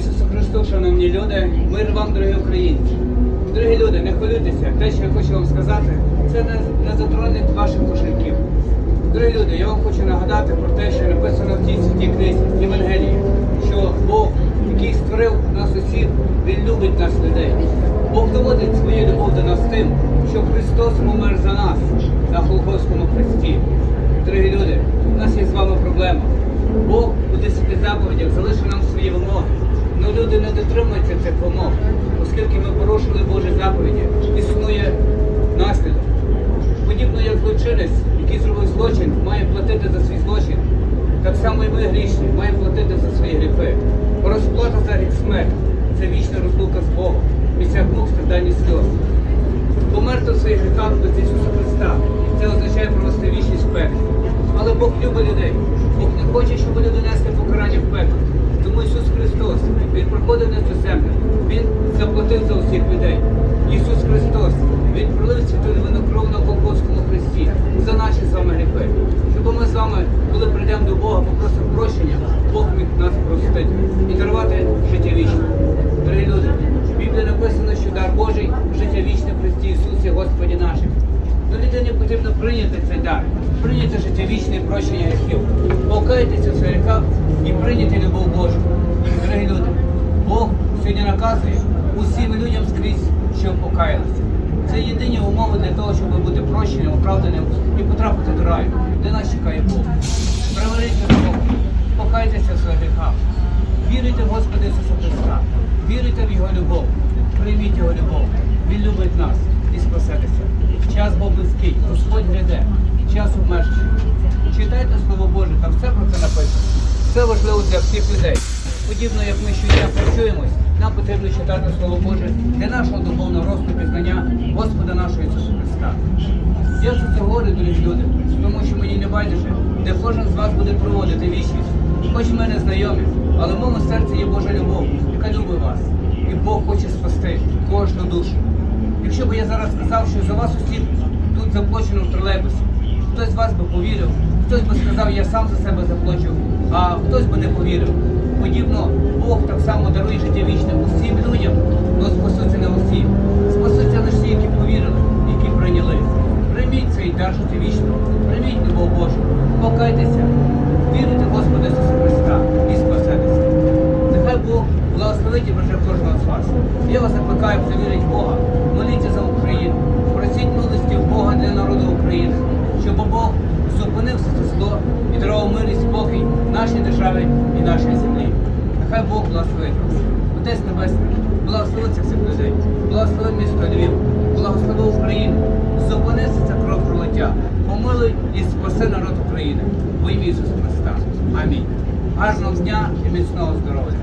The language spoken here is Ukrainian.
Ісусу Христу, шановні люди, мир вам, дорогі українці. Дорогі люди, не хвилюйтеся. Те, що я хочу вам сказати, це не, не затронить ваших кошельків. Дорогі люди, я вам хочу нагадати про те, що написано в тій святій книзі Євангелії, що Бог, який створив нас усіх, Він любить нас людей. Бог доводить свою любов до нас тим, що Христос помер за нас на Голгофському хресті. Дорогі люди, у нас є з вами проблема. Бог у десяти заповідях залишив нам свої вимоги. Але люди не дотримуються цих вимог, оскільки ми порушили Божі заповіді, існує наслідок. Подібно як злочинець, який зробив злочин, має платити за свій злочин. Так само і ми грішні, маємо платити за свої гріхи. Розплата за гріх смерть це вічна розлука з Богом, місця мук, страдань і сльоз. Померти в своїх гріхах без Ісуса Христа. Це означає провести вічність в пеклі. Але Бог любить людей. Бог не хоче, щоб люди несли покарання в пеклі. Тому Ісус Христос, Він приходив на цю землю. Він заплатив за усіх людей. Ісус Христос, Він пролив святу невинну кров на Голгофському хресті за наші з вами гріхи. Щоб ми з вами, коли прийдемо до Бога, попросимо прощення, Бог міг нас простити і дарувати життя вічне. Дорогі люди, в Біблії написано, що дар Божий життя вічне в Христі Ісусі, Господі нашим. Ну, людині потрібно прийняти цей дар, прийняти життя вічне і прощення гріхів, покаятися в своїх і прийняти любов Божу. Дорогі люди, Бог сьогодні наказує усім людям скрізь, щоб покаялися. Це єдині умови для того, щоб бути прощеним, оправданим і потрапити до раю, де нас чекає Бог. Приверіться до Бога, покайтеся в своїх гріхах, вірите в Господа Ісуса Христа, вірите в Його любов, любов. Він любить нас і спасетеся. Час був близький, Господь гляде, час обмежений. Читайте Слово Боже, там все про це написано. Це важливо для всіх людей. Подібно як ми щодня працюємось, нам потрібно читати Слово Боже для нашого духовного росту пізнання Господа нашого Ісуса Христа. Я за це говорю, дорогі люди, тому що мені не байдуже, де кожен з вас буде проводити вічність. Хоч ми не знайомі, але в моєму серці є Божа любов, яка любить вас. І Бог хоче спасти кожну душу. Якщо б я зараз сказав, що за вас усіх тут заплачено в тролейбусі, хтось з вас би повірив, хтось би сказав, я сам за себе заплачу, а хтось би не повірив. Подібно Бог так само дарує життя вічне усім людям, але спасуться не усі. Спасуться лише ті, які повірили, які прийняли. Прийміть цей дар життя вічного, прийміть любов Божу, покайтеся, вірите Господа Ісуса Христа і спасетеся. Нехай Бог благословить і береже кожного з. Я вас закликаю завірити Бога, моліться за Україну, просіть милості в Бога для народу України, щоб Бог зупинив все зло і дарував мир і спокій нашій державі і нашій землі. Нехай Бог благословить вас. Отець Небесний, благослови цих всіх людей, благослови місто Львів, благослови Україну, зупини все це кров пролиття, помилуй і спаси народ України. Во ім'я Ісуса Христа. Амінь. Гарного дня і міцного здоров'я.